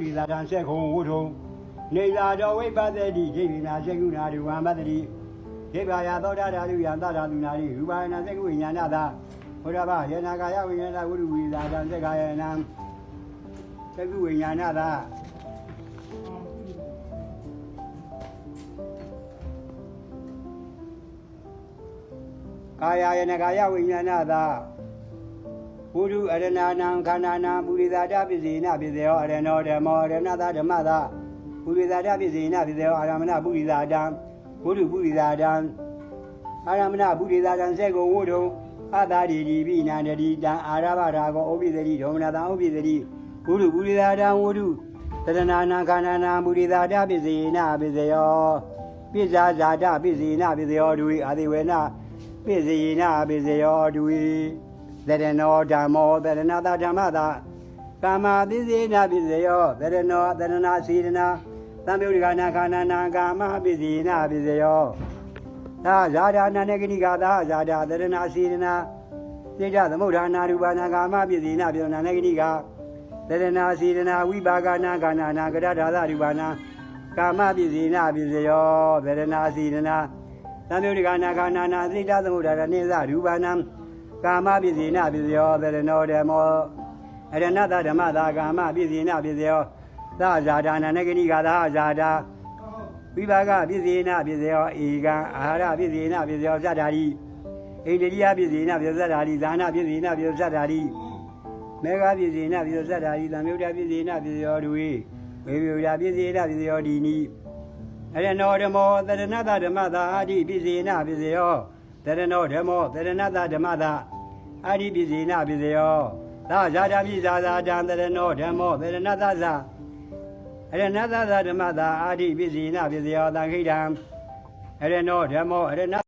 ဒီသာတံဆက်ခုံဝုထုံနေသာတော်ဝိပဿတိဒိဗိနာစေကုနာဒုဝံပတ္တိဒိဗာယသောတာဓာတုယံသတ္တာသူနာရိရူပါယနာစေကုဝိညာဏသာဘုရားဗယေနာကာယဝိညာဏဝိရုဝိသာတံဆက်ကာယနံစေကုဝိညာဏသာကာယယနာကာယဝိညာဏသာ ဘုရုအရဏာနံခန္ဓာနံပုရိသတာပစ္စေနပစ္စေယောအရဏောဓမ္မောအရဏတာဓမ္မသာပုရိသတာပစ္စေနပစ္စေယောအာရမဏပုရိသတံဘုရုပုရိသတံအာရမဏပုရိသတံစေကုံဝုထုံအတာတိတိပိနန္တတိတံအာရဘရာကောဩပိသတိဒေါမနတံဩပိသတိဘုရုပုရိသတံဝုထုတရဏာနံခန္ဓာနံပုရိသတာပစ္စေနပစ္စေယောပိဇာဇာတပစ္စေနပစ္စေယောဒုဝိအာတိဝေနပစ္စေနပစ္စေယောဒုဝိ သရဏောဓမ္မောသရဏတာဓမ္မတာကာမသိစေနာပိစယောသရဏောသရဏစေရနာသံယုတ်ကနာခန္ဓာနာကာမပိစေနာပိစယောသာဇာဒာနာနဂနိကာသာဇာဒာသရဏစေရနာသိကြသမုဒ္ဒနာရူပနာကာမပိစေနာပိနာနဂနိကာသရဏစေရနာဝိပါကနာခန္ဓာနာကရဒါသရူပနာကာမပိစေနာပိစယောသရဏစေရနာသံယုတ်ကနာခန္ဓာနာသိကြသမုဒ္ဒနာနိသရူပနာ ကာမပစ္စေနပစ္စယောသရဏောဓမ္မောအရဏတဓမ္မသာကာမပစ္စေနပစ္စယောသဇာတာနာနဂနိကသာဇာတာဝိပါကပစ္စေနပစ္စယောဧကံအာဟာရပစ္စေနပစ္စယောသတ္တာရိဣန္ဒိယပစ္စေနပစ္စသတ္တာရိဇာနာပစ္စေနပစ္စသတ္တာရိမေဃပစ္စေနပစ္စသတ္တာရိသံယုတ်တပစ္စေနပစ္စယောဒုဝေဝေဝေယပစ္စေနပစ္စယောဒီနိအရဏောဓမ္မောသရဏတဓမ္မသာအာတိပစ္စေနပစ္စယောတရဏောဓမ္မောတရဏတဓမ္မတ အာရိပိစေနပိစယောသာဇာတာပိဇာဇာတံတရဏောဓမ္မောတရဏတသအရဏတသဓမ္မတအာရိပိစေနပိစယောသံခိတံအရဏောဓမ္မောအရဏ